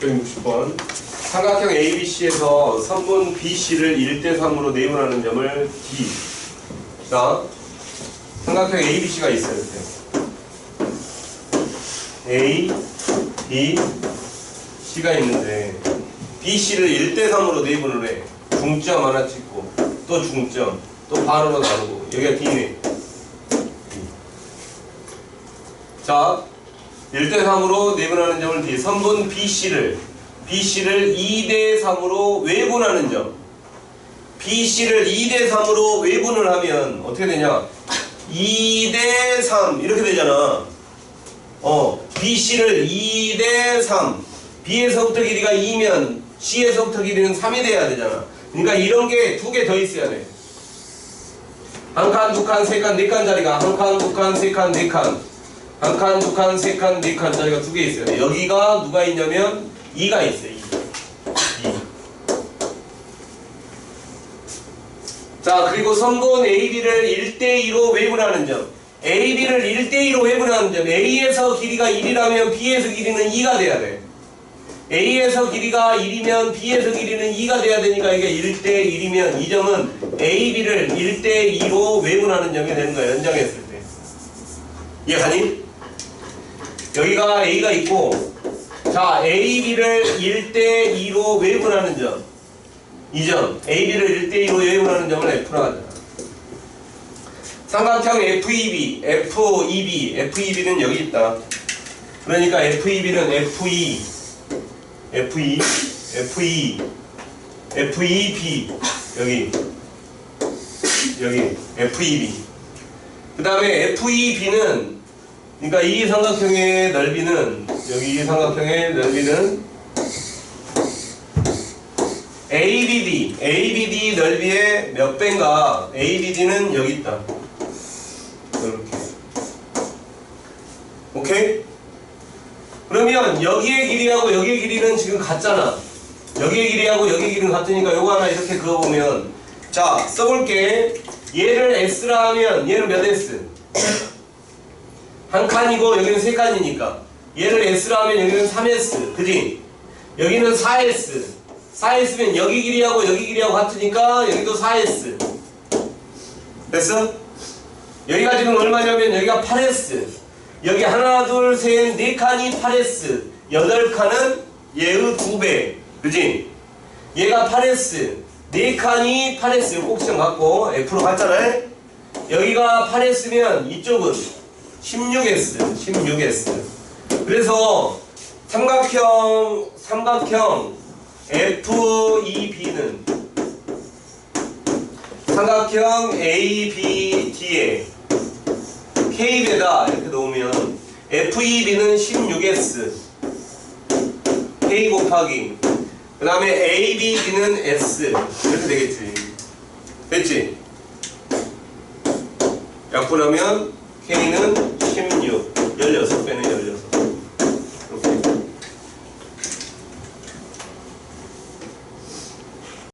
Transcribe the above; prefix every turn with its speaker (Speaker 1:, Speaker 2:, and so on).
Speaker 1: 660번. 삼각형 ABC에서 선분 BC를 1대3으로 내분하는 점을 D. 자, 삼각형 ABC가 있어요. 이렇게. A, B, C가 있는데 BC를 1대3으로 내분을 해. 중점 하나 찍고 또 중점 또 반으로 나누고 여기가 D네. 자, 1대 3으로 내분하는 점을 D. 선분 BC를 BC를 2대 3으로 외분하는 점. BC를 2대 3으로 외분을 하면 어떻게 되냐? 2대 3 이렇게 되잖아. 어, BC를 2대 3 B에서부터 길이가 2면 C에서부터 길이는 3이 돼야 되잖아. 그러니까 이런 게 두 개 더 있어야 돼. 한 칸, 두 칸, 세 칸, 네 칸 자리가 한 칸, 두 칸, 세 칸, 네 칸. 한 칸, 두 칸, 세 칸, 네 칸 자리가 두 개 있어요. 여기가 누가 있냐면 2가 있어요. 2. 자, 그리고 선분 AB를 1대2로 외분하는 점. AB를 1대2로 외분하는 점. A에서 길이가 1이라면 B에서 길이는 2가 돼야 돼. A에서 길이가 1이면 B에서 길이는 2가 돼야 되니까 이게 1대1이면 이 점은 AB를 1대2로 외분하는 점이 되는 거야. 연장했을 때. 이해가니? 여기가 A가 있고 자 AB를 1대2로 외분하는 점. 이 점, AB를 1대2로 외분하는 점을 F로 하자. 삼각형 FEB, FEB, FEB는 여기 있다. 그러니까 FEB는 FE, FE, FE, FEB, 여기, 여기, FEB. 그 다음에 FEB는, 그러니까 이 삼각형의 넓이는, 여기 이 삼각형의 넓이는 ABD, ABD 넓이의 몇 배인가? ABD는 여기 있다. 이렇게. 오케이? 그러면 여기의 길이하고 여기의 길이는 지금 같잖아. 여기의 길이하고 여기의 길이는 같으니까 요거 하나 이렇게 그어보면 자, 써볼게. 얘를 S라 하면 얘는 몇 S? 한 칸이고 여기는 세 칸이니까 얘를 S라 하면 여기는 3S. 그지? 여기는 4S. 4S면 여기 길이하고 여기 길이하고 같으니까 여기도 4S. 됐어? 여기가 지금 얼마냐면 여기가 8S. 여기 하나, 둘, 셋, 네 칸이 8S. 여덟 칸은 얘의 두 배. 그지? 얘가 8S. 네 칸이 8S. 꼭좀 갖고 F로 갔잖아. 여기가 8S면 이쪽은 16S. 16S. 그래서 삼각형, 삼각형 FEB는 삼각형 ABD에 K배다 이렇게 놓으면 FEB는 16S K 곱하기 그 다음에 ABD는 S 이렇게 되겠지 됐지? 약분하면 K는 16 16배는 16